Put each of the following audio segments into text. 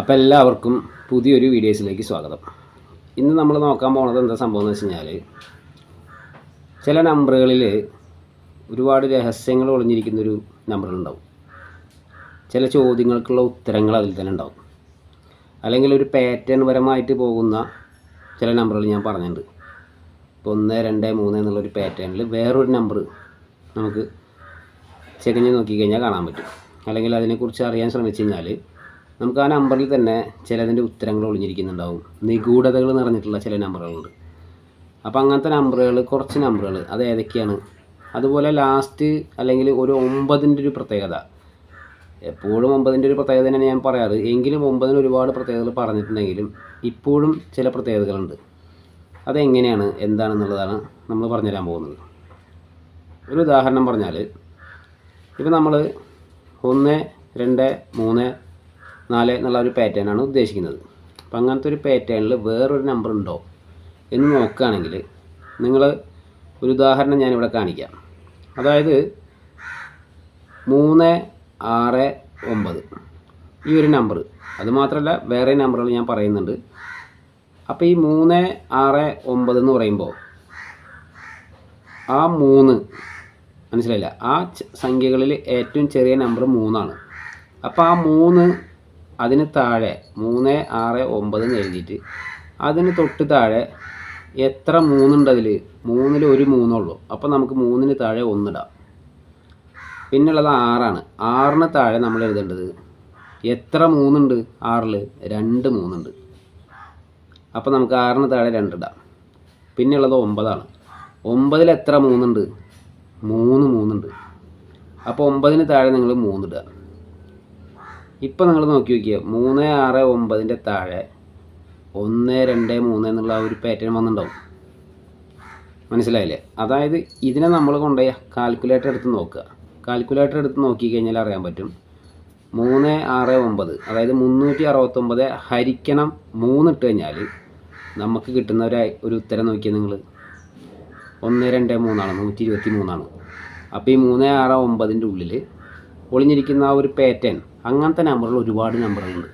അപ്പോൾ എല്ലാവർക്കും പുതിയൊരു വീഡിയോസിലേക്ക് സ്വാഗതം. ഇന്ന് നമ്മൾ നോക്കാൻ പോകുന്നത് എന്താ സംഭവം എന്ന് വെച്ച് കഴിഞ്ഞാൽ ചില നമ്പറുകളിൽ ഒരുപാട് രഹസ്യങ്ങൾ ഒളിഞ്ഞിരിക്കുന്നൊരു നമ്പറുകളുണ്ടാവും. ചില ചോദ്യങ്ങൾക്കുള്ള ഉത്തരങ്ങൾ അതിൽ തന്നെ ഉണ്ടാവും. അല്ലെങ്കിൽ ഒരു പാറ്റേൺ പരമായിട്ട് പോകുന്ന ചില നമ്പറുകൾ ഞാൻ പറഞ്ഞിട്ടുണ്ട്. ഇപ്പോൾ ഒന്ന് രണ്ട് മൂന്ന് എന്നുള്ളൊരു പാറ്റേണിൽ വേറൊരു നമ്പർ നമുക്ക് ചെകഞ്ഞ് നോക്കിക്കഴിഞ്ഞാൽ കാണാൻ പറ്റും. അല്ലെങ്കിൽ അതിനെക്കുറിച്ച് അറിയാൻ ശ്രമിച്ചു കഴിഞ്ഞാൽ നമുക്ക് ആ നമ്പറിൽ തന്നെ ചിലതിന്റെ ഉത്തരങ്ങൾ ഒളിഞ്ഞിരിക്കുന്നുണ്ടാവും. നിഗൂഢതകൾ നിറഞ്ഞിട്ടുള്ള ചില നമ്പറുകളുണ്ട് അപ്പോൾ അങ്ങനത്തെ നമ്പറുകൾ കുറച്ച് നമ്പറുകൾ അത് ഏതൊക്കെയാണ്? അതുപോലെ ലാസ്റ്റ് അല്ലെങ്കിൽ ഒരു ഒമ്പതിന്റെ ഒരു പ്രത്യേകത. എപ്പോഴും ഒമ്പതിന്റെ ഒരു പ്രത്യേകത തന്നെയാണ് ഞാൻ പറയാറ്. എങ്കിലും ഒമ്പതിന് ഒരുപാട് പ്രത്യേകതകൾ പറഞ്ഞിട്ടുണ്ടെങ്കിലും ഇപ്പോഴും ചില പ്രത്യേകതകളുണ്ട്. അതെങ്ങനെയാണ്? എന്താണെന്നുള്ളതാണ് നമ്മൾ പറഞ്ഞു തരാൻ പോകുന്നത്. ഒരു ഉദാഹരണം പറഞ്ഞാൽ ഇപ്പം നമ്മൾ ഒന്ന് രണ്ട് മൂന്ന് നാല് എന്നുള്ള ഒരു പാറ്റേണാണ് ഉദ്ദേശിക്കുന്നത്. അപ്പം അങ്ങനത്തെ ഒരു പാറ്റേണിൽ വേറൊരു നമ്പർ ഉണ്ടോ എന്ന് നോക്കുകയാണെങ്കിൽ നിങ്ങൾ ഒരു ഉദാഹരണം ഞാനിവിടെ കാണിക്കാം. അതായത് മൂന്ന് ആറ് ഒമ്പത്. ഈ ഒരു നമ്പർ അത് മാത്രമല്ല വേറെ നമ്പറുകൾ ഞാൻ പറയുന്നുണ്ട്. അപ്പോൾ ഈ മൂന്ന് ആറ് ഒമ്പത് എന്ന് പറയുമ്പോൾ ആ മൂന്ന് മനസ്സിലായില്ല? ആ സംഖ്യകളിൽ ഏറ്റവും ചെറിയ നമ്പർ മൂന്നാണ്. അപ്പോൾ ആ മൂന്ന് അതിന് താഴെ മൂന്ന് ആറ് ഒമ്പത് എന്ന് എഴുതിയിട്ട് അതിന് തൊട്ട് താഴെ എത്ര മൂന്നുണ്ട് അതിൽ മൂന്നിൽ ഒരു മൂന്നുള്ളൂ. അപ്പോൾ നമുക്ക് മൂന്നിന് താഴെ ഒന്നിടാം. പിന്നുള്ളത് ആറാണ്. ആറിന് താഴെ നമ്മൾ എഴുതേണ്ടത് എത്ര മൂന്നുണ്ട്? ആറിൽ രണ്ട് മൂന്നുണ്ട്. അപ്പോൾ നമുക്ക് ആറിന് താഴെ രണ്ടിടാം പിന്നെയുള്ളത് ഒമ്പതാണ്. ഒമ്പതിൽ എത്ര മൂന്നുണ്ട്? മൂന്ന് മൂന്നുണ്ട്. അപ്പോൾ ഒമ്പതിന് താഴെ നിങ്ങൾ മൂന്നിടുക ഇപ്പം നിങ്ങൾ നോക്കി നോക്കിയോ മൂന്ന് ആറ് ഒമ്പതിന്റെ താഴെ ഒന്ന് രണ്ട് മൂന്ന് എന്നുള്ള ആ ഒരു പാറ്റേൺ വന്നിട്ടുണ്ടാവും. മനസ്സിലായില്ലേ? അതായത് ഇതിനെ നമ്മൾ കൊണ്ടുപോയി കാൽക്കുലേറ്റർ എടുത്ത് നോക്കുക. കാൽക്കുലേറ്റർ എടുത്ത് നോക്കിക്കഴിഞ്ഞാൽ അറിയാൻ പറ്റും മൂന്ന് ആറ് ഒമ്പത് അതായത് മുന്നൂറ്റി അറുപത്തൊമ്പത് ഹരിക്കണം മൂന്ന് ഇട്ട് കഴിഞ്ഞാൽ നമുക്ക് കിട്ടുന്ന ഒരു ഒരു ഉത്തരം നോക്കിയാൽ നിങ്ങൾ ഒന്ന് രണ്ട് മൂന്നാണ് നൂറ്റി ഇരുപത്തി മൂന്നാണ് അപ്പോൾ ഈ മൂന്ന് ആറ് ഒമ്പതിന്റെ ഉള്ളിൽ ഒളിഞ്ഞിരിക്കുന്ന ആ ഒരു പാറ്റേൺ അങ്ങനത്തെ നമ്പറുകൾ ഒരുപാട് നമ്പറുകളുണ്ട്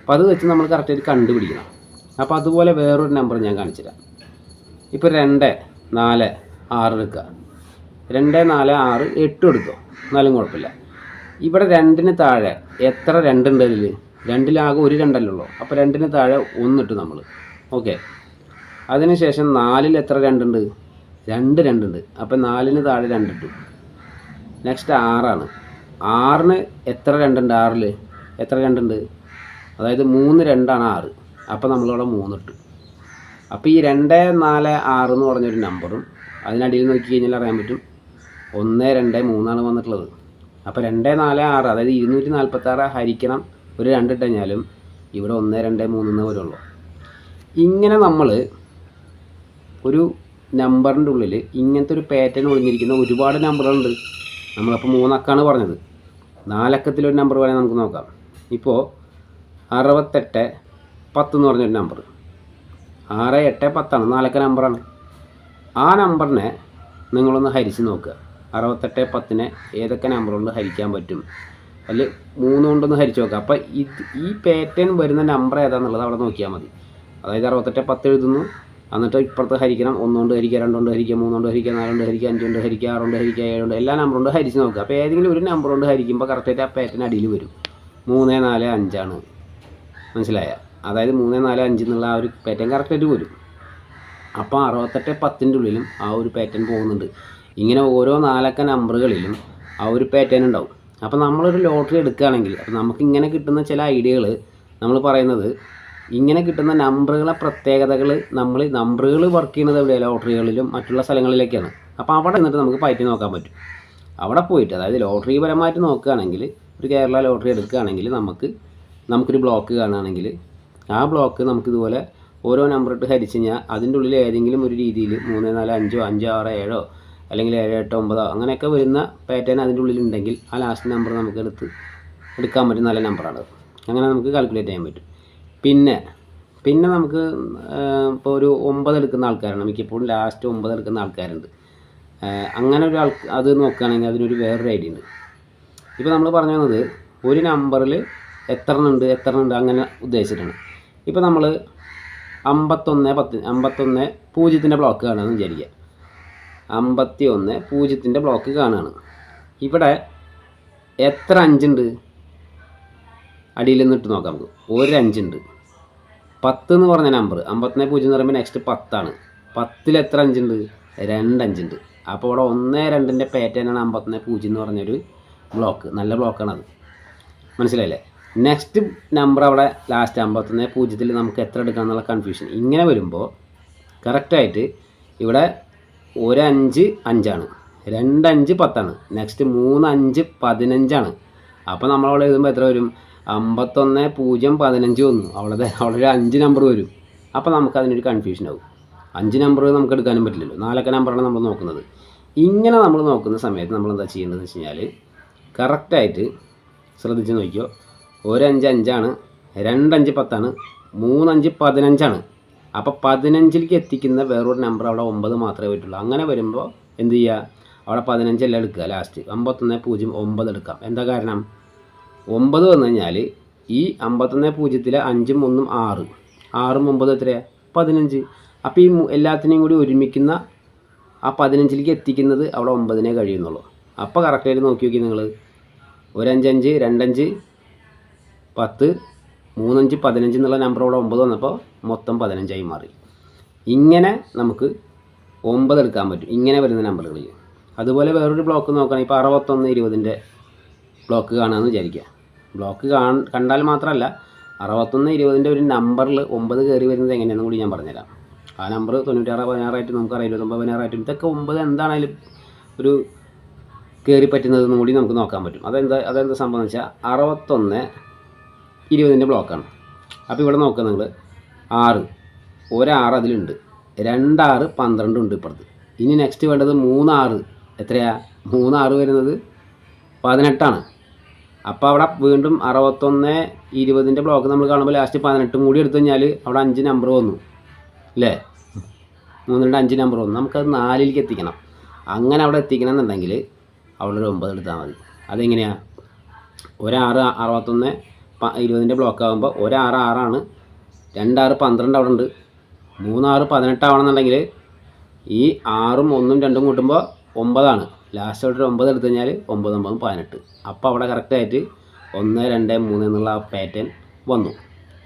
അപ്പോൾ അത് വെച്ച് നമ്മൾ കറക്റ്റായിട്ട് കണ്ടുപിടിക്കണം. അപ്പോൾ അതുപോലെ വേറൊരു നമ്പർ ഞാൻ കാണിച്ചു തരാം ഇപ്പോൾ രണ്ട് നാല് ആറ് എടുക്കുക. രണ്ട് നാല് ആറ് എട്ട് എടുത്തോ? എന്നാലും കുഴപ്പമില്ല. ഇവിടെ രണ്ടിന് താഴെ എത്ര രണ്ടുണ്ട് അതിൽ? രണ്ടിലാകെ ഒരു രണ്ടല്ലേ ഉള്ളൂ. അപ്പോൾ രണ്ടിന് താഴെ ഒന്നിട്ട് നമ്മൾ. ഓക്കെ. അതിനുശേഷം നാലിൽ എത്ര രണ്ടുണ്ട് രണ്ട് രണ്ടുണ്ട് അപ്പം നാലിന് താഴെ രണ്ടിട്ടു നെക്സ്റ്റ് ആറാണ്. ആറിന് എത്ര രണ്ടുണ്ട്? ആറിൽ എത്ര രണ്ടുണ്ട്? അതായത് മൂന്ന് രണ്ടാണ് ആറ്. അപ്പോൾ നമ്മളിവിടെ മൂന്നിട്ട് അപ്പോൾ ഈ രണ്ട് നാല് ആറ് എന്ന് പറഞ്ഞൊരു നമ്പറും അതിനടിയിൽ നോക്കി കഴിഞ്ഞാൽ അറിയാൻ പറ്റും ഒന്ന് രണ്ട് മൂന്നാണ് വന്നിട്ടുള്ളത്. അപ്പോൾ രണ്ട് നാല് ആറ് അതായത് ഇരുന്നൂറ്റി നാൽപ്പത്താറ് ഹരിക്കണം ഒരു രണ്ടിട്ട് കഴിഞ്ഞാലും ഇവിടെ ഒന്ന് രണ്ട് മൂന്ന് എന്ന് വരുള്ളൂ. ഇങ്ങനെ നമ്മൾ ഒരു നമ്പറിന്റെ ഉള്ളിൽ ഇങ്ങനത്തെ ഒരു പാറ്റേൺ ഒളിഞ്ഞിരിക്കുന്ന ഒരുപാട് നമ്പറുകളുണ്ട്. നമ്മളപ്പോൾ മൂന്നക്കാണ് പറഞ്ഞത്. നാലക്കത്തിലൊരു നമ്പർ വേണമെങ്കിൽ നമുക്ക് നോക്കാം. ഇപ്പോൾ അറുപത്തെട്ട് പത്ത് എന്ന് പറഞ്ഞൊരു നമ്പർ ആറ് എട്ട് പത്താണ്. നാലക്ക നമ്പറാണ് ആ നമ്പറിനെ നിങ്ങളൊന്ന് ഹരിച്ച് നോക്കുക. അറുപത്തെട്ട് പത്തിനെ ഏതൊക്കെ നമ്പർ കൊണ്ട് ഹരിക്കാൻ പറ്റും? അതിൽ മൂന്ന് കൊണ്ടൊന്ന് ഹരിച്ച് നോക്കുക. അപ്പോൾ ഇത് ഈ പാറ്റേൺ വരുന്ന നമ്പർ ഏതാണെന്നുള്ളത് അവിടെ നോക്കിയാൽ മതി. അതായത് അറുപത്തെട്ട് പത്ത് എഴുതുന്നു. എന്നിട്ട് ഇപ്പുറത്ത് ഹരിക്കണം ഒന്നുകൊണ്ട് ഹരിക്കുക രണ്ടുകൊണ്ട് ഹരിക്കുക മൂന്നുകൊണ്ട് ഹരിക്കുക നാലുകൊണ്ട് ഹരിക്കുക അഞ്ചുകൊണ്ട് ഹരിക്കുക ആറുകൊണ്ട് ഹരിക്കുക ഏഴുകൊണ്ട് എല്ലാ നമ്പർ കൊണ്ട് ഹരിച്ച് നോക്കുക. അപ്പോൾ ഏതെങ്കിലും ഒരു നമ്പർ കൊണ്ട് ഹരിക്കുമ്പോൾ കറക്റ്റായിട്ട് ആ പാറ്റേൺ അടിയിൽ വരും. മൂന്ന് നാല് അഞ്ചാണ്. മനസ്സിലായ? അതായത് മൂന്ന് നാല് അഞ്ച് എന്നുള്ള ആ ഒരു പാറ്റേൺ കറക്റ്റായിട്ട് വരും. അപ്പോൾ അറുപത്തെട്ട് പത്തിന്റെ ഉള്ളിലും ആ ഒരു പാറ്റേൺ പോകുന്നുണ്ട്. ഇങ്ങനെ ഓരോ നാലക്ക നമ്പറുകളിലും ആ ഒരു പാറ്റേൺ ഉണ്ടാവും. അപ്പോൾ നമ്മളൊരു ലോട്ടറി എടുക്കുകയാണെങ്കിൽ അപ്പോൾ നമുക്ക് ഇങ്ങനെ കിട്ടുന്ന ചില ഐഡിയകൾ നമ്മൾ പറയുന്നത് ഇങ്ങനെ കിട്ടുന്ന നമ്പറുകളെ പ്രത്യേകതകൾ നമ്മൾ നമ്പറുകൾ വർക്ക് ചെയ്യുന്നത് എവിടെയാണ് ലോട്ടറികളിലും മറ്റുള്ള സ്ഥലങ്ങളിലേക്കാണ്. അപ്പോൾ അവിടെ നിന്നിട്ട് നമുക്ക് പയറ്റി നോക്കാൻ പറ്റും. അവിടെ പോയിട്ട് അതായത് ലോട്ടറി പരമായിട്ട് നോക്കുകയാണെങ്കിൽ ഒരു കേരള ലോട്ടറി എടുക്കുകയാണെങ്കിൽ നമുക്ക് നമുക്കൊരു ബ്ലോക്ക് കാണുകയാണെങ്കിൽ ആ ബ്ലോക്ക് നമുക്കിതുപോലെ ഓരോ നമ്പർ ഇട്ട് ഹരിച്ച് കഴിഞ്ഞാൽ അതിന്റെ ഉള്ളിൽ ഏതെങ്കിലും ഒരു രീതിയിൽ മൂന്ന് നാല് അഞ്ചോ അഞ്ചോ ആറോ ഏഴോ അല്ലെങ്കിൽ ഏഴ് എട്ടോ ഒമ്പതോ അങ്ങനെയൊക്കെ വരുന്ന പാറ്റേൺ അതിന്റെ ഉള്ളിൽ ഉണ്ടെങ്കിൽ ആ ലാസ്റ്റ് നമ്പർ നമുക്ക് എടുത്ത് എടുക്കാൻ പറ്റും നല്ല നമ്പറാണ് അങ്ങനെ നമുക്ക് കാൽക്കുലേറ്റ് ചെയ്യാൻ പറ്റും. പിന്നെ പിന്നെ നമുക്ക് ഇപ്പോൾ ഒരു ഒമ്പത് എടുക്കുന്ന ആൾക്കാരാണ്. മിക്കപ്പോഴും ലാസ്റ്റ് ഒമ്പത് എടുക്കുന്ന ആൾക്കാരുണ്ട്. അങ്ങനെ ഒരു ആൾ അത് നോക്കുകയാണെങ്കിൽ അതിനൊരു വേറൊരു ഐഡിയ ഉണ്ട്. ഇപ്പോൾ നമ്മൾ പറഞ്ഞു വന്നത് ഒരു നമ്പറിൽ എത്ര ഉണ്ട് എത്ര ഉണ്ട് അങ്ങനെ ഉദ്ദേശിച്ചിട്ടാണ്. ഇപ്പോൾ നമ്മൾ അമ്പത്തൊന്ന് പത്ത് അമ്പത്തൊന്ന് പൂജ്യത്തിന്റെ ബ്ലോക്ക് കാണുകയെന്ന് വിചാരിക്കുക. അമ്പത്തി ഒന്ന് പൂജ്യത്തിന്റെ ബ്ലോക്ക് കാണുകയാണ്. ഇവിടെ എത്ര അഞ്ചുണ്ട് അടിയിൽ നിന്ന് ഇട്ട് നോക്കാം നമുക്ക്. ഒരു അഞ്ചുണ്ട്. പത്ത് എന്ന് പറഞ്ഞ നമ്പർ അമ്പത്തിനെ പൂജ്യം എന്ന് പറയുമ്പോൾ നെക്സ്റ്റ് പത്താണ്. പത്തിൽ എത്ര അഞ്ചുണ്ട്? രണ്ട് അഞ്ചുണ്ട്. അപ്പോൾ ഇവിടെ ഒന്ന് രണ്ടിന്റെ പാറ്റേണാണ് അമ്പത്തിനെ പൂജ്യം എന്ന് പറഞ്ഞൊരു ബ്ലോക്ക് നല്ല ബ്ലോക്കാണ് അത് മനസ്സിലായില്ലേ? നെക്സ്റ്റ് നമ്പർ അവിടെ ലാസ്റ്റ് അമ്പത്തൊന്ന് പൂജ്യത്തിൽ നമുക്ക് എത്ര എടുക്കാം എന്നുള്ള കൺഫ്യൂഷൻ ഇങ്ങനെ വരുമ്പോൾ കറക്റ്റായിട്ട് ഇവിടെ ഒരു അഞ്ച് അഞ്ചാണ്. രണ്ടഞ്ച് പത്താണ്. നെക്സ്റ്റ് മൂന്ന് അഞ്ച് പതിനഞ്ചാണ്. അപ്പോൾ നമ്മളവിടെ എഴുതുമ്പോൾ എത്ര വരും? അമ്പത്തൊന്ന് പൂജ്യം പതിനഞ്ച് വന്നു. അവളത് അവളൊരു അഞ്ച് നമ്പർ വരും. അപ്പോൾ നമുക്ക് അതിനൊരു കൺഫ്യൂഷൻ ആവും. അഞ്ച് നമ്പർ നമുക്ക് എടുക്കാനും പറ്റില്ലല്ലോ. നാലക്ക നമ്പറാണ് നമ്മൾ നോക്കുന്നത്. ഇങ്ങനെ നമ്മൾ നോക്കുന്ന സമയത്ത് നമ്മൾ എന്താ ചെയ്യേണ്ടതെന്ന് വെച്ച് കഴിഞ്ഞാൽ കറക്റ്റായിട്ട് ശ്രദ്ധിച്ച് നോക്കിയോ ഒരഞ്ച് അഞ്ചാണ് രണ്ടഞ്ച് പത്താണ് മൂന്നഞ്ച് പതിനഞ്ചാണ്. അപ്പോൾ പതിനഞ്ചിലേക്ക് എത്തിക്കുന്ന വേറൊരു നമ്പർ അവിടെ ഒമ്പത് മാത്രമേ പറ്റുള്ളൂ. അങ്ങനെ വരുമ്പോൾ എന്ത് ചെയ്യുക അവിടെ പതിനഞ്ചല്ല എടുക്കുക ലാസ്റ്റ് അമ്പത്തൊന്ന് പൂജ്യം ഒമ്പത് എടുക്കാം. എന്താ കാരണം? ഒമ്പത് വന്നു കഴിഞ്ഞാൽ ഈ അമ്പത്തൊന്ന് പൂജ്യത്തിലെ അഞ്ചും ഒന്നും ആറ്. ആറും ഒമ്പത് എത്രയാണ് പതിനഞ്ച്. അപ്പോൾ ഈ എല്ലാത്തിനെയും കൂടി ഒരുമിക്കുന്ന ആ പതിനഞ്ചിലേക്ക് എത്തിക്കുന്നത് അവിടെ ഒമ്പതിനെ കഴിയുന്നുള്ളൂ. അപ്പോൾ കറക്റ്റായിട്ട് നോക്കി നോക്കി നിങ്ങൾ ഒരഞ്ചഞ്ച് രണ്ടഞ്ച് പത്ത് മൂന്നഞ്ച് പതിനഞ്ച് എന്നുള്ള നമ്പർ അവിടെ ഒമ്പത് വന്നപ്പോൾ മൊത്തം പതിനഞ്ചായി മാറി. ഇങ്ങനെ നമുക്ക് ഒമ്പത് എടുക്കാൻ പറ്റും. ഇങ്ങനെ വരുന്ന നമ്പറുകളിൽ അതുപോലെ വേറൊരു ബ്ലോക്ക് നോക്കുകയാണെങ്കിൽ ഇപ്പോൾ അറുപത്തൊന്ന് ഇരുപതിന്റെ ബ്ലോക്ക് കാണുകയെന്ന് വിചാരിക്കുക ബ്ലോക്ക് കണ്ടാൽ മാത്രമല്ല അറുപത്തൊന്ന് ഇരുപതിന്റെ ഒരു നമ്പറിൽ ഒമ്പത് കയറി വരുന്നത് എങ്ങനെയാണെന്ന് കൂടി ഞാൻ പറഞ്ഞുതരാം. ആ നമ്പർ തൊണ്ണൂറ്റാറ് പതിനാറായിട്ട് നമുക്കറിയാം ഇരുപത്തൊമ്പത് പതിനാറായിട്ടും ഇതൊക്കെ ഒമ്പത് എന്താണേലും ഒരു കയറി പറ്റുന്നതെന്നും കൂടി നമുക്ക് നോക്കാൻ പറ്റും. അതെന്താ അതെന്താ സംഭവം എന്ന് വെച്ചാൽ അറുപത്തൊന്ന് ഇരുപതിന്റെ ബ്ലോക്കാണ് അപ്പോൾ ഇവിടെ നോക്കുക നിങ്ങൾ ആറ് ഒരാറ് അതിലുണ്ട് രണ്ടാറ് പന്ത്രണ്ടും ഉണ്ട് ഇപ്പുറത്ത്. ഇനി നെക്സ്റ്റ് വേണ്ടത് മൂന്നാറ്. എത്രയാ? മൂന്നാറ് വരുന്നത് പതിനെട്ടാണ്. അപ്പോൾ അവിടെ വീണ്ടും അറുപത്തൊന്ന് ഇരുപതിന്റെ ബ്ലോക്ക് നമ്മൾ കാണുമ്പോൾ ലാസ്റ്റ് പതിനെട്ടും കൂടി എടുത്തു കഴിഞ്ഞാൽ അവിടെ അഞ്ച് നമ്പർ വന്നു. അല്ലേ മൂന്നിന്റെ അഞ്ച് നമ്പർ വന്നു. നമുക്കത് നാലിലേക്ക് എത്തിക്കണം. അങ്ങനെ അവിടെ എത്തിക്കണം എന്നുണ്ടെങ്കിൽ അവിടെ ഒരു ഒമ്പത് എടുത്താൽ മതി. അതെങ്ങനെയാണ് ഒരാറ് അറുപത്തൊന്ന് ഇരുപതിന്റെ ബ്ലോക്ക് ആകുമ്പോൾ ഒരാറ് ആറാണ്. രണ്ടാറ് പന്ത്രണ്ട് അവിടെ ഉണ്ട്. മൂന്നാറ് പതിനെട്ടാവണമെന്നുണ്ടെങ്കിൽ ഈ ആറും ഒന്നും രണ്ടും കൂട്ടുമ്പോൾ ഒമ്പതാണ്. ലാസ്റ്റ് അവിടെ ഒരു ഒമ്പത് എടുത്തു കഴിഞ്ഞാൽ ഒമ്പത് ഒമ്പതും പതിനെട്ട്. അപ്പോൾ അവിടെ കറക്റ്റായിട്ട് ഒന്ന് രണ്ട് മൂന്ന് എന്നുള്ള പാറ്റേൺ വന്നു.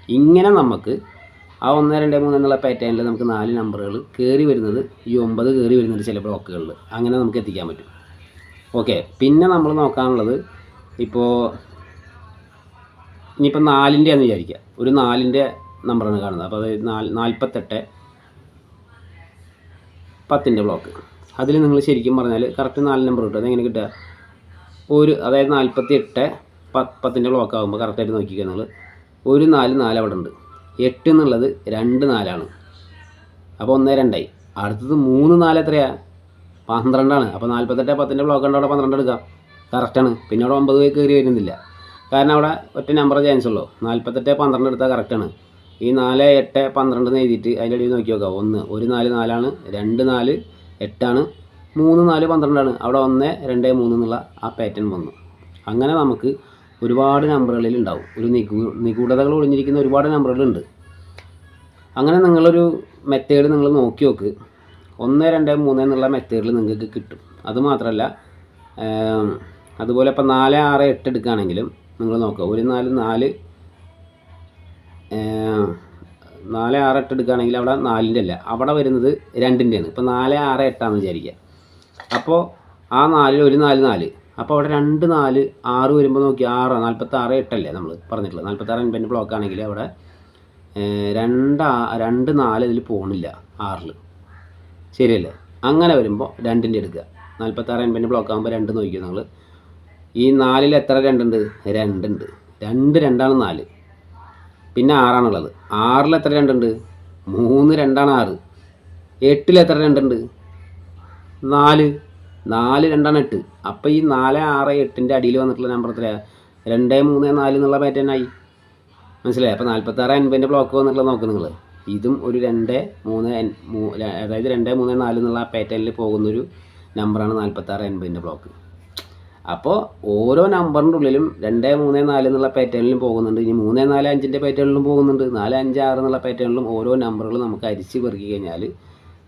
ഇങ്ങനെ നമുക്ക് ആ ഒന്ന് രണ്ട് മൂന്ന് എന്നുള്ള പാറ്റേണിൽ നമുക്ക് നാല് നമ്പറുകൾ കയറി വരുന്നത് ഈ ഒമ്പത് കയറി വരുന്നത് ചില ബ്ലോക്കുകളിൽ അങ്ങനെ നമുക്ക് എത്തിക്കാൻ പറ്റും. ഓക്കെ പിന്നെ നമ്മൾ നോക്കാനുള്ളത് ഇപ്പോൾ ഇനിയിപ്പോൾ നാലിന്റെ ആണെന്ന് വിചാരിക്കുക ഒരു നാലിന്റെ നമ്പറാണ് കാണുന്നത്. അപ്പോൾ അത് നാല് നാൽപ്പത്തെട്ട് പത്തിന്റെ ബ്ലോക്ക് അതിൽ നിങ്ങൾ ശരിക്കും പറഞ്ഞാൽ കറക്റ്റ് നാല് നമ്പർ കിട്ടും. അതെങ്ങനെ കിട്ടുക? ഒരു അതായത് നാൽപ്പത്തി എട്ട് പത്ത് പത്തിന്റെ ബ്ലോക്ക് ആകുമ്പോൾ കറക്റ്റായിട്ട് നോക്കിക്കുക നിങ്ങൾ ഒരു നാല് നാല് അവിടെ ഉണ്ട്. എട്ട് എന്നുള്ളത് രണ്ട് നാലാണ്. അപ്പോൾ ഒന്ന് രണ്ടായി. അടുത്തത് മൂന്ന് നാല് എത്രയാണ് പന്ത്രണ്ടാണ്. അപ്പോൾ നാൽപ്പത്തെട്ട് പത്തിന്റെ ബ്ലോക്ക് ഉണ്ട് അവിടെ പന്ത്രണ്ട് എടുക്കാം. കറക്റ്റാണ് പിന്നെ അവിടെ ഒമ്പത് കയറി വരുന്നില്ല. കാരണം അവിടെ ഒറ്റ നമ്പർ ചാൻസ് ഉള്ളൂ. നാൽപ്പത്തെട്ട് പന്ത്രണ്ട് എടുത്താൽ കറക്റ്റാണ് ഈ നാല് എട്ട് പന്ത്രണ്ട് എന്ന് എഴുതിയിട്ട് അതിന്റെ അടിയിൽ നോക്കി നോക്കാം. ഒന്ന് ഒരു നാല് നാലാണ്. രണ്ട് നാല് എട്ടാണ്. മൂന്ന് നാല് പന്ത്രണ്ടാണ്. അവിടെ ഒന്ന് രണ്ട് മൂന്ന് എന്നുള്ള ആ പാറ്റേൺ വന്നു. അങ്ങനെ നമുക്ക് ഒരുപാട് നമ്പറുകളിൽ ഉണ്ടാവും. ഒരു നിഗൂ നിഗൂഢതകൾ ഒളിഞ്ഞിരിക്കുന്ന ഒരുപാട് നമ്പറുകളുണ്ട് അങ്ങനെ നിങ്ങളൊരു മെത്തേഡ് നിങ്ങൾ നോക്കി നോക്ക്. ഒന്ന് രണ്ട് മൂന്ന് എന്നുള്ള മെത്തേഡിൽ നിങ്ങൾക്ക് കിട്ടും. അതുമാത്രമല്ല അതുപോലെ ഇപ്പം നാല് ആറ് എട്ട് എടുക്കുകയാണെങ്കിലും നിങ്ങൾ നോക്കുക. ഒരു നാല് നാല് നാല് ആറ് എട്ട് എടുക്കുകയാണെങ്കിൽ അവിടെ നാലിന്റെ അല്ല. അവിടെ വരുന്നത് രണ്ടിന്റെയാണ്. ഇപ്പം നാല് ആറ് എട്ടാണെന്ന് വിചാരിക്കുക. അപ്പോൾ ആ നാലിൽ ഒരു നാല് നാല്. അപ്പോൾ അവിടെ രണ്ട് നാല് ആറ് വരുമ്പോൾ നോക്കി ആറ് നാൽപ്പത്തി ആറ് എട്ടല്ലേ നമ്മൾ പറഞ്ഞിട്ടുള്ളത്. നാൽപ്പത്താറ് എൺപതിന്റെ ബ്ലോക്ക് ആണെങ്കിൽ അവിടെ രണ്ട് രണ്ട് നാല് ഇതിൽ പോകണില്ല ആറിൽ. ശരിയല്ലേ? അങ്ങനെ വരുമ്പോൾ രണ്ടിന്റെ എടുക്കുക. നാൽപ്പത്താറ് എൺപതിന്റെ ബ്ലോക്ക് ആകുമ്പോൾ രണ്ട് നോക്കിയോ നിങ്ങൾ. ഈ നാലിൽ എത്ര രണ്ടുണ്ട്? രണ്ടുണ്ട് രണ്ട് രണ്ടാണ് നാല്. പിന്നെ ആറാണുള്ളത്. ആറിൽ എത്ര രണ്ടുണ്ട്? മൂന്ന് രണ്ടാണ് ആറ്. എട്ടിൽ എത്ര രണ്ടുണ്ട്? നാല്. നാല് രണ്ടാണ് എട്ട്. അപ്പോൾ ഈ നാല് ആറ് എട്ടിന്റെ അടിയിൽ വന്നിട്ടുള്ള നമ്പർ എത്രയാണ് രണ്ട് മൂന്ന് നാല് എന്നുള്ള പാറ്റേൺ ആയി മനസ്സിലായി? അപ്പോൾ നാൽപ്പത്താറ് അൻപതിന്റെ ബ്ലോക്ക് വന്നിട്ടുള്ള നോക്ക് നിങ്ങൾ ഇതും ഒരു രണ്ട് മൂന്ന് അതായത് രണ്ട് മൂന്ന് നാല് എന്നുള്ള പാറ്റേണിൽ പോകുന്നൊരു നമ്പറാണ് നാൽപ്പത്താറ് എൺപതിന്റെ ബ്ലോക്ക് അപ്പോൾ ഓരോ നമ്പറിന്റെ ഉള്ളിലും രണ്ട് മൂന്ന് നാല് എന്നുള്ള പാറ്റേണിലും പോകുന്നുണ്ട്. ഇനി മൂന്ന് നാല് അഞ്ചിന്റെ പാറ്റേണിലും പോകുന്നുണ്ട്. നാല് അഞ്ച് ആറ് എന്നുള്ള പാറ്റേണിലും ഓരോ നമ്പറുകൾ നമുക്ക് അരിച്ച് പെറുക്കി കഴിഞ്ഞാൽ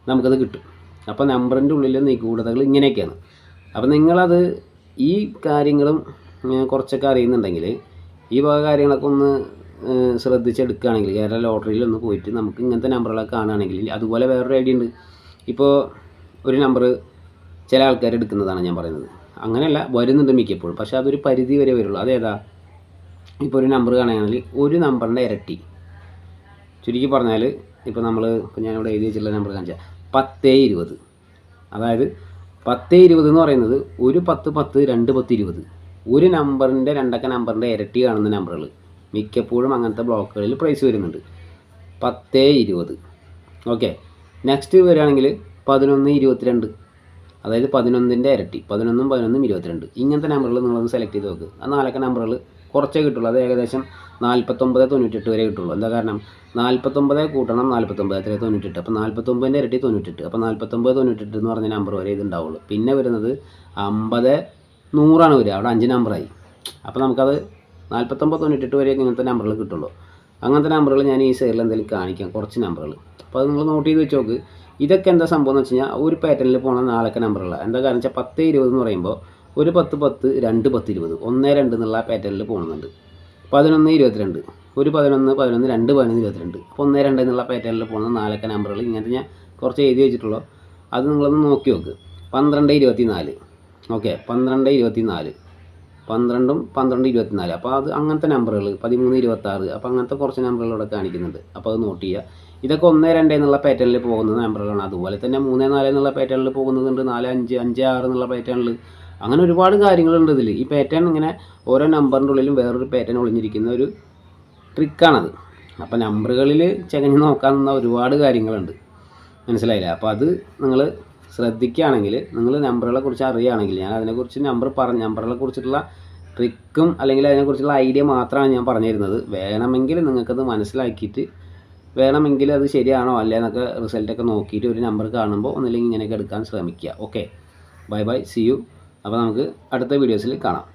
നമുക്കത് കിട്ടും. അപ്പോൾ നമ്പറിന്റെ ഉള്ളിലെ നിഗൂഢതകൾ ഇങ്ങനെയൊക്കെയാണ്. അപ്പോൾ നിങ്ങളത് ഈ കാര്യങ്ങളും കുറച്ചൊക്കെ അറിയുന്നുണ്ടെങ്കിൽ ഈ വക കാര്യങ്ങളൊക്കെ ഒന്ന് ശ്രദ്ധിച്ചെടുക്കുകയാണെങ്കിൽ കേരള ലോട്ടറിയിൽ ഒന്ന് പോയിട്ട് നമുക്ക് ഇങ്ങനത്തെ നമ്പറുകളൊക്കെ കാണുകയാണെങ്കിൽ അതുപോലെ വേറൊരു ഐഡിയ ഉണ്ട്. ഇപ്പോൾ ഒരു നമ്പർ ചില ആൾക്കാർ എടുക്കുന്നതാണ് ഞാൻ പറയുന്നത്. അങ്ങനെയല്ല വരുന്നുണ്ട് മിക്കപ്പോഴും. പക്ഷേ അതൊരു പരിധി വരെ വരുള്ളൂ. അതേതാ? ഇപ്പോൾ ഒരു നമ്പർ കാണുകയാണെങ്കിൽ ഒരു നമ്പറിന്റെ ഇരട്ടി. ചുരുക്കി പറഞ്ഞാൽ ഇപ്പോൾ നമ്മൾ ഇപ്പോൾ ഞാനിവിടെ എഴുതി വെച്ചിട്ടുള്ള നമ്പർ കാണിച്ചാൽ പത്തേ ഇരുപത്. അതായത് പത്തേ ഇരുപത് എന്ന് പറയുന്നത് ഒരു പത്ത് പത്ത് രണ്ട് പത്ത് ഇരുപത്. ഒരു നമ്പറിന്റെ രണ്ടക്ക നമ്പറിന്റെ ഇരട്ടി കാണുന്ന നമ്പറുകൾ മിക്കപ്പോഴും അങ്ങനത്തെ ബ്ലോക്കുകളിൽ പ്രൈസ് വരുന്നുണ്ട്. പത്തേ ഇരുപത്. ഓക്കെ നെക്സ്റ്റ് വരികയാണെങ്കിൽ പതിനൊന്ന് ഇരുപത്തിരണ്ട്. അതായത് പതിനൊന്നിന്റെ ഇരട്ടി പതിനൊന്നും പതിനൊന്നും ഇരുപത്തിരണ്ട്. ഇങ്ങനത്തെ നമ്പറുകൾ നിങ്ങളൊന്ന് സെലക്ട് ചെയ്ത് നോക്കുക ആ നാലൊക്കെ നമ്പറുകൾ കുറച്ചേ കിട്ടുള്ളൂ. അത് ഏകദേശം നാൽപ്പത്തൊമ്പത് തൊണ്ണൂറ്റെട്ട് വരെ കിട്ടുള്ളൂ. എന്താ കാരണം? നാൽപ്പത്തൊമ്പത് കൂട്ടണം നാൽപ്പത്തൊമ്പത് അത്രേ തൊണ്ണൂറ്റെട്ട്. അപ്പോൾ നാൽപ്പത്തൊമ്പതിന്റെ ഇരട്ടി തൊണ്ണൂറ്റെട്ട്. അപ്പോൾ നാൽപ്പത്തൊമ്പത് തൊണ്ണൂറ്റെട്ട് എന്ന് പറഞ്ഞ നമ്പർ വരെ ഇതുണ്ടാവുള്ളൂ. പിന്നെ വരുന്നത് അമ്പത് നൂറാണ് വരിക. അവിടെ അഞ്ച് നമ്പറായി അപ്പോൾ നമുക്കത് നാൽപ്പത്തൊമ്പത് തൊണ്ണൂറ്റെട്ട് വരെ ഇങ്ങനത്തെ നമ്പറുകൾ കിട്ടുള്ളൂ. അങ്ങനത്തെ നമ്പറുകൾ ഞാൻ ഈ സൈഡിൽ എന്തെങ്കിലും കാണിക്കാം. കുറച്ച് നമ്പറുകൾ അപ്പോൾ അത് നിങ്ങൾ നോട്ട് ചെയ്ത് വെച്ചോക്ക്. ഇതൊക്കെ എന്താ സംഭവം എന്ന് വെച്ച് കഴിഞ്ഞാൽ ഒരു പാറ്റേണിൽ പോണ നാലൊക്കെ നമ്പറുകളാണ് എന്താ കാരണം വെച്ചാൽ പത്ത് ഇരുപത് എന്ന് പറയുമ്പോൾ ഒരു പത്ത് പത്ത് രണ്ട് പത്ത് ഇരുപത് ഒന്ന് രണ്ട് എന്നുള്ള പാറ്റേണിൽ പോകുന്നുണ്ട് പതിനൊന്ന് ഇരുപത്തിരണ്ട് ഒരു പതിനൊന്ന് പതിനൊന്ന് രണ്ട് പതിനൊന്ന് ഇരുപത്തിരണ്ട് അപ്പോൾ ഒന്ന് രണ്ട് എന്നുള്ള പാറ്റേണിൽ പോകുന്ന നാലൊക്കെ നമ്പറുകൾ ഇങ്ങനത്തെ ഞാൻ കുറച്ച് എഴുതി വെച്ചിട്ടുള്ളൂ. അത് നിങ്ങളൊന്ന് നോക്കി നോക്ക്. പന്ത്രണ്ട് ഇരുപത്തി നാല് ഓക്കെ പന്ത്രണ്ട് ഇരുപത്തി നാല് പന്ത്രണ്ടും പന്ത്രണ്ട് ഇരുപത്തിനാല്. അപ്പോൾ അത് അങ്ങനത്തെ നമ്പറുകൾ പതിമൂന്ന് ഇരുപത്താറ്. അപ്പോൾ അങ്ങനത്തെ കുറച്ച് നമ്പറുകൾ ഇവിടെ കാണിക്കുന്നുണ്ട്. അപ്പോൾ അത് നോട്ട് ചെയ്യുക. ഇതൊക്കെ ഒന്ന് രണ്ട് എന്നുള്ള പാറ്റേണിൽ പോകുന്ന നമ്പറുകളാണ് അതുപോലെ തന്നെ മൂന്ന് നാല് എന്നുള്ള പാറ്റേണിൽ പോകുന്നതുണ്ട് നാല് അഞ്ച് അഞ്ച് ആറ് എന്നുള്ള പാറ്റേണിൽ അങ്ങനെ ഒരുപാട് കാര്യങ്ങളുണ്ട് ഇതിൽ ഈ പാറ്റേൺ ഇങ്ങനെ ഓരോ നമ്പറിന്റെ ഉള്ളിലും വേറൊരു പാറ്റേൺ ഒളിഞ്ഞിരിക്കുന്ന ഒരു ട്രിക്കാണത് അപ്പോൾ നമ്പറുകളിൽ ചകഞ്ഞ് നോക്കാൻ ഒരുപാട് കാര്യങ്ങളുണ്ട്. മനസ്സിലായില്ല? അപ്പോൾ അത് നിങ്ങൾ ശ്രദ്ധിക്കുകയാണെങ്കിൽ നിങ്ങൾ നമ്പറുകളെ കുറിച്ച് അറിയുകയാണെങ്കിൽ ഞാൻ അതിനെക്കുറിച്ച് നമ്പർ പറഞ്ഞ നമ്പറുകളെ കുറിച്ചിട്ടുള്ള ട്രിക്കും അല്ലെങ്കിൽ അതിനെക്കുറിച്ചുള്ള ഐഡിയ മാത്രമാണ് ഞാൻ പറഞ്ഞു തരുന്നത് വേണമെങ്കിൽ നിങ്ങൾക്കത് മനസ്സിലാക്കിയിട്ട് വേണമെങ്കിൽ അത് ശരിയാണോ അല്ലേ എന്നൊക്കെ റിസൾട്ടൊക്കെ നോക്കിയിട്ട് ഒരു നമ്പർ കാണുമ്പോൾ ഒന്നില്ലെങ്കിൽ ഇങ്ങനെയൊക്കെ എടുക്കാൻ ശ്രമിക്കുക. Okay bye bye see you അപ്പോൾ നമുക്ക് അടുത്ത വീഡിയോസിൽ കാണാം.